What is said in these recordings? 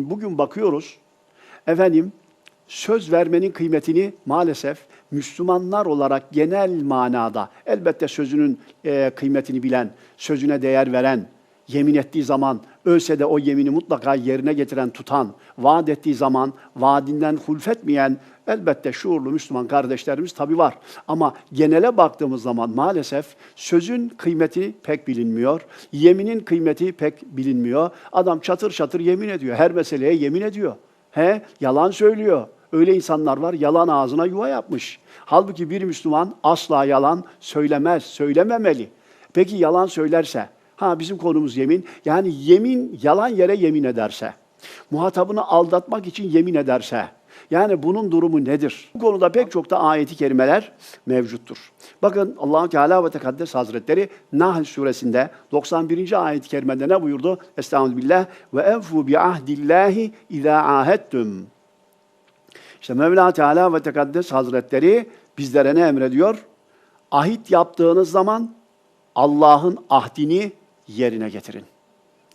Bugün bakıyoruz, efendim söz vermenin kıymetini maalesef Müslümanlar olarak genel manada elbette sözünün e, kıymetini bilen, sözüne değer veren, yemin ettiği zaman ölse de o yemini mutlaka yerine getiren, tutan, vaat ettiği zaman vaadinden hulfetmeyen elbette şuurlu Müslüman kardeşlerimiz tabi var. Ama genele baktığımız zaman maalesef sözün kıymeti pek bilinmiyor, yeminin kıymeti pek bilinmiyor. Adam çatır çatır yemin ediyor, her meseleye yemin ediyor. He, yalan söylüyor. Öyle insanlar var, yalan ağzına yuva yapmış. Halbuki bir Müslüman asla yalan söylemez, söylememeli. Peki yalan söylerse, ha bizim konumuz yemin, yani yemin yalan yere yemin ederse, muhatabını aldatmak için yemin ederse, yani bunun durumu nedir? Bu konuda pek çok da ayeti kerimeler mevcuttur. Bakın allah Teala ve Tekaddes Hazretleri Nahl suresinde 91. ayet-i kerimede ne buyurdu? Estağfirullah ve enfu bi ahdillahi izâ ahedtum. İşte Mevla Teala ve Tekaddes Hazretleri bizlere ne emrediyor? Ahit yaptığınız zaman Allah'ın ahdini yerine getirin.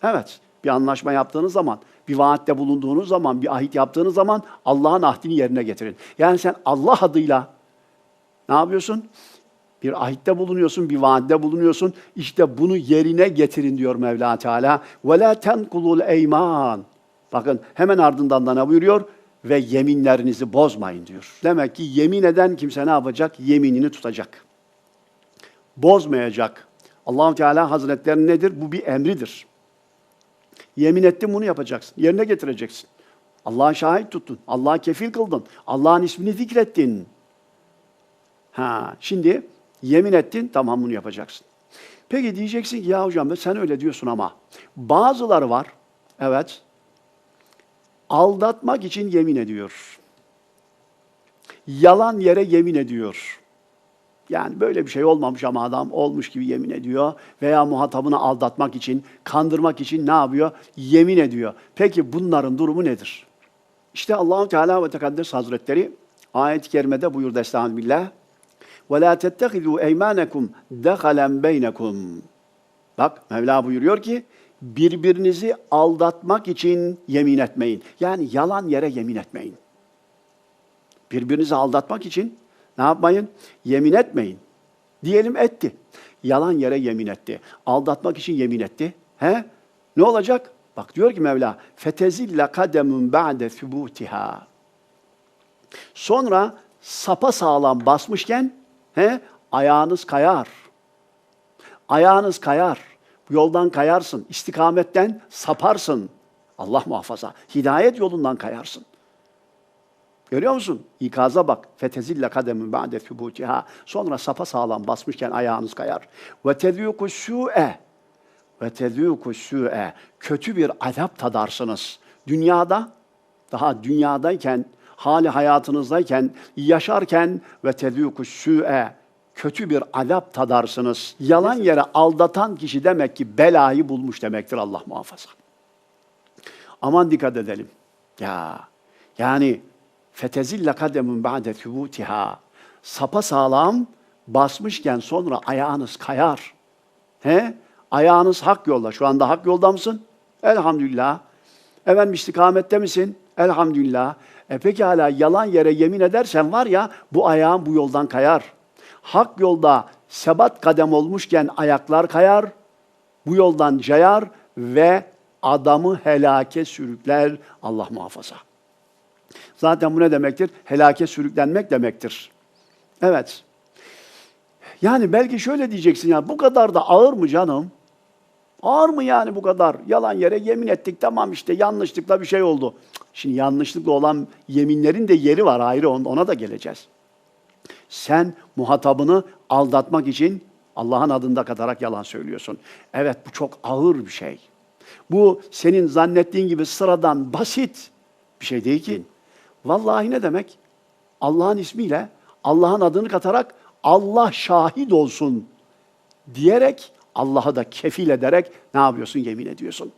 Evet, bir anlaşma yaptığınız zaman, bir vaatte bulunduğunuz zaman, bir ahit yaptığınız zaman Allah'ın ahdini yerine getirin. Yani sen Allah adıyla ne yapıyorsun? Bir ahitte bulunuyorsun, bir vaatte bulunuyorsun. İşte bunu yerine getirin diyor Mevla Teala. Ve la tenkulul eyman. Bakın hemen ardından da ne buyuruyor? Ve yeminlerinizi bozmayın diyor. Demek ki yemin eden kimse ne yapacak? Yeminini tutacak. Bozmayacak allah Teala Hazretleri nedir? Bu bir emridir. Yemin ettin bunu yapacaksın. Yerine getireceksin. Allah'a şahit tuttun. Allah'a kefil kıldın. Allah'ın ismini zikrettin. Ha, şimdi yemin ettin, tamam bunu yapacaksın. Peki diyeceksin ki ya hocam sen öyle diyorsun ama bazıları var, evet, aldatmak için yemin ediyor. Yalan yere yemin ediyor. Yani böyle bir şey olmamış ama adam olmuş gibi yemin ediyor veya muhatabını aldatmak için, kandırmak için ne yapıyor? Yemin ediyor. Peki bunların durumu nedir? İşte Allahu Teala ve Tekaddes Hazretleri ayet-i kerimede buyurdu Estağfirullah. Ve la tettehizu eymanekum dehalen beynekum. Bak Mevla buyuruyor ki birbirinizi aldatmak için yemin etmeyin. Yani yalan yere yemin etmeyin. Birbirinizi aldatmak için ne yapmayın? Yemin etmeyin. Diyelim etti. Yalan yere yemin etti. Aldatmak için yemin etti. He? Ne olacak? Bak diyor ki Mevla, fetezilla kademun ba'de thubutiha. Sonra sapa sağlam basmışken he, ayağınız kayar. Ayağınız kayar. Yoldan kayarsın. istikametten saparsın. Allah muhafaza. Hidayet yolundan kayarsın. Görüyor musun? İkaza bak. Fetezille kademin ba'de thubutiha. Sonra sapa sağlam basmışken ayağınız kayar. Ve tezûku su'e. Ve tezûku su'e. Kötü bir azap tadarsınız. Dünyada, daha dünyadayken, hali hayatınızdayken, yaşarken ve tezûku su'e. Kötü bir azap tadarsınız. Yalan yere aldatan kişi demek ki belayı bulmuş demektir Allah muhafaza. Aman dikkat edelim. Ya yani fetezille kademun ba'de thubutiha. Sapa sağlam basmışken sonra ayağınız kayar. He? Ayağınız hak yolda. Şu anda hak yolda mısın? Elhamdülillah. Efendim istikamette misin? Elhamdülillah. E peki hala yalan yere yemin edersen var ya bu ayağın bu yoldan kayar. Hak yolda sebat kadem olmuşken ayaklar kayar, bu yoldan cayar ve adamı helake sürükler Allah muhafaza. Zaten bu ne demektir? Helake sürüklenmek demektir. Evet. Yani belki şöyle diyeceksin ya bu kadar da ağır mı canım? Ağır mı yani bu kadar? Yalan yere yemin ettik tamam işte yanlışlıkla bir şey oldu. Şimdi yanlışlıkla olan yeminlerin de yeri var ayrı ona da geleceğiz. Sen muhatabını aldatmak için Allah'ın adında katarak yalan söylüyorsun. Evet bu çok ağır bir şey. Bu senin zannettiğin gibi sıradan basit bir şey değil ki. Vallahi ne demek? Allah'ın ismiyle Allah'ın adını katarak Allah şahit olsun diyerek Allah'a da kefil ederek ne yapıyorsun? Yemin ediyorsun.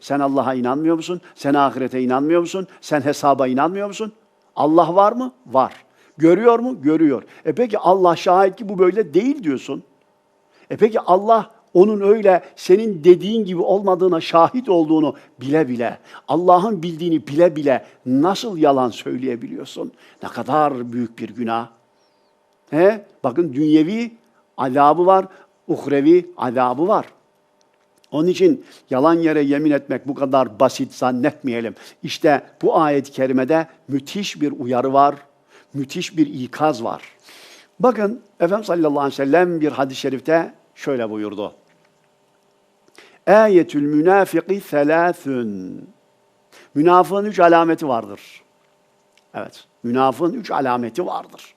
Sen Allah'a inanmıyor musun? Sen ahirete inanmıyor musun? Sen hesaba inanmıyor musun? Allah var mı? Var. Görüyor mu? Görüyor. E peki Allah şahit ki bu böyle değil diyorsun. E peki Allah onun öyle senin dediğin gibi olmadığına şahit olduğunu bile bile, Allah'ın bildiğini bile bile nasıl yalan söyleyebiliyorsun? Ne kadar büyük bir günah. He? Bakın dünyevi azabı var, uhrevi azabı var. Onun için yalan yere yemin etmek bu kadar basit zannetmeyelim. İşte bu ayet-i kerimede müthiş bir uyarı var, müthiş bir ikaz var. Bakın Efendimiz sallallahu aleyhi ve sellem bir hadis-i şerifte şöyle buyurdu. Ayetül münafiki selâthün. Münafığın üç alameti vardır. Evet, münafığın üç alameti vardır.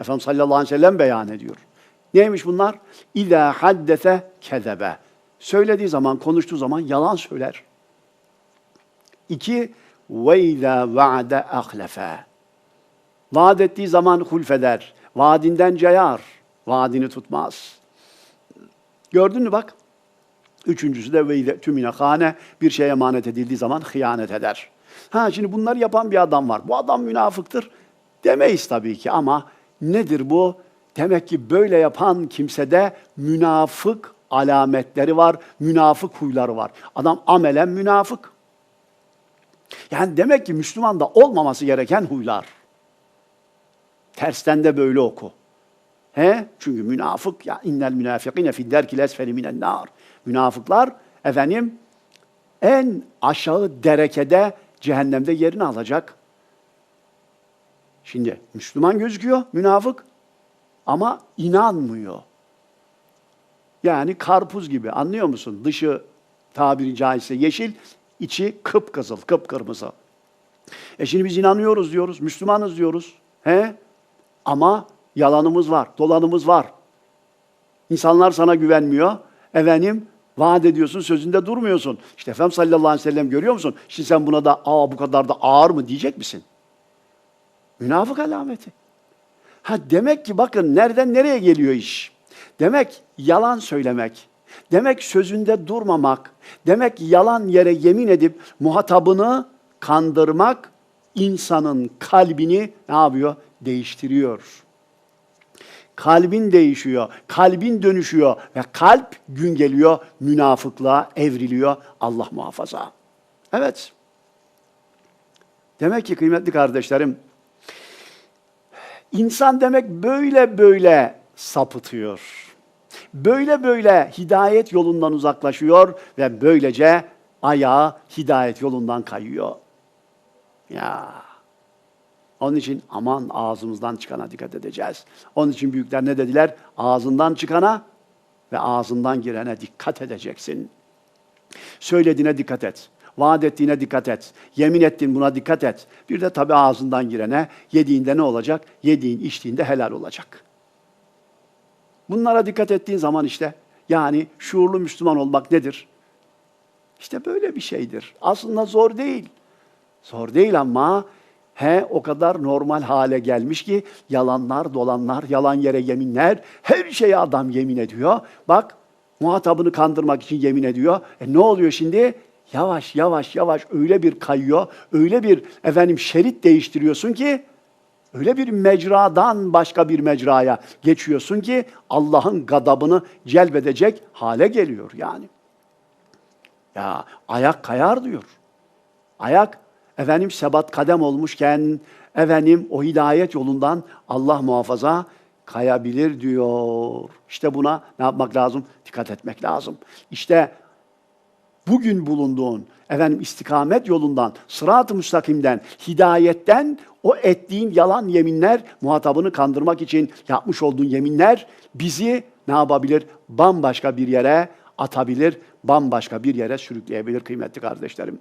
Efendimiz sallallahu aleyhi ve sellem beyan ediyor. Neymiş bunlar? İzâ haddese kezebe. Söylediği zaman, konuştuğu zaman yalan söyler. İki, ve izâ vaade ahlefe. Vaat ettiği zaman hulfeder. Vaadinden cayar. Vaadini tutmaz. Gördün mü bak? Üçüncüsü de ve tümine hane bir şeye emanet edildiği zaman hıyanet eder. Ha şimdi bunları yapan bir adam var. Bu adam münafıktır demeyiz tabii ki ama nedir bu? Demek ki böyle yapan kimsede münafık alametleri var, münafık huyları var. Adam amelen münafık. Yani demek ki Müslümanda olmaması gereken huylar. Tersten de böyle oku. He? Çünkü münafık ya innel münafikine fi derkil esfeli minen nar. Münafıklar efendim en aşağı derekede cehennemde yerini alacak. Şimdi Müslüman gözüküyor münafık ama inanmıyor. Yani karpuz gibi anlıyor musun? Dışı tabiri caizse yeşil, içi kıpkızıl, kıpkırmızı. E şimdi biz inanıyoruz diyoruz, Müslümanız diyoruz. He? Ama yalanımız var, dolanımız var. İnsanlar sana güvenmiyor. Efendim vaat ediyorsun, sözünde durmuyorsun. İşte Efendimiz sallallahu aleyhi ve sellem görüyor musun? Şimdi sen buna da aa bu kadar da ağır mı diyecek misin? Münafık alameti. Ha demek ki bakın nereden nereye geliyor iş? Demek yalan söylemek, demek sözünde durmamak, demek yalan yere yemin edip muhatabını kandırmak insanın kalbini ne yapıyor? Değiştiriyor. Kalbin değişiyor, kalbin dönüşüyor ve kalp gün geliyor münafıklığa evriliyor Allah muhafaza. Evet. Demek ki kıymetli kardeşlerim, insan demek böyle böyle sapıtıyor. Böyle böyle hidayet yolundan uzaklaşıyor ve böylece ayağı hidayet yolundan kayıyor. Ya. Onun için aman ağzımızdan çıkana dikkat edeceğiz. Onun için büyükler ne dediler? Ağzından çıkana ve ağzından girene dikkat edeceksin. Söylediğine dikkat et. Vaat ettiğine dikkat et. Yemin ettin buna dikkat et. Bir de tabii ağzından girene yediğinde ne olacak? Yediğin içtiğinde helal olacak. Bunlara dikkat ettiğin zaman işte yani şuurlu Müslüman olmak nedir? İşte böyle bir şeydir. Aslında zor değil. Zor değil ama he o kadar normal hale gelmiş ki yalanlar, dolanlar, yalan yere yeminler, her şeye adam yemin ediyor. Bak muhatabını kandırmak için yemin ediyor. E ne oluyor şimdi? Yavaş yavaş yavaş öyle bir kayıyor, öyle bir efendim şerit değiştiriyorsun ki öyle bir mecradan başka bir mecraya geçiyorsun ki Allah'ın gadabını celbedecek hale geliyor yani. Ya ayak kayar diyor. Ayak efendim sebat kadem olmuşken efendim o hidayet yolundan Allah muhafaza kayabilir diyor. İşte buna ne yapmak lazım? Dikkat etmek lazım. İşte bugün bulunduğun efendim istikamet yolundan, sırat-ı müstakimden, hidayetten o ettiğin yalan yeminler, muhatabını kandırmak için yapmış olduğun yeminler bizi ne yapabilir? Bambaşka bir yere atabilir, bambaşka bir yere sürükleyebilir kıymetli kardeşlerim.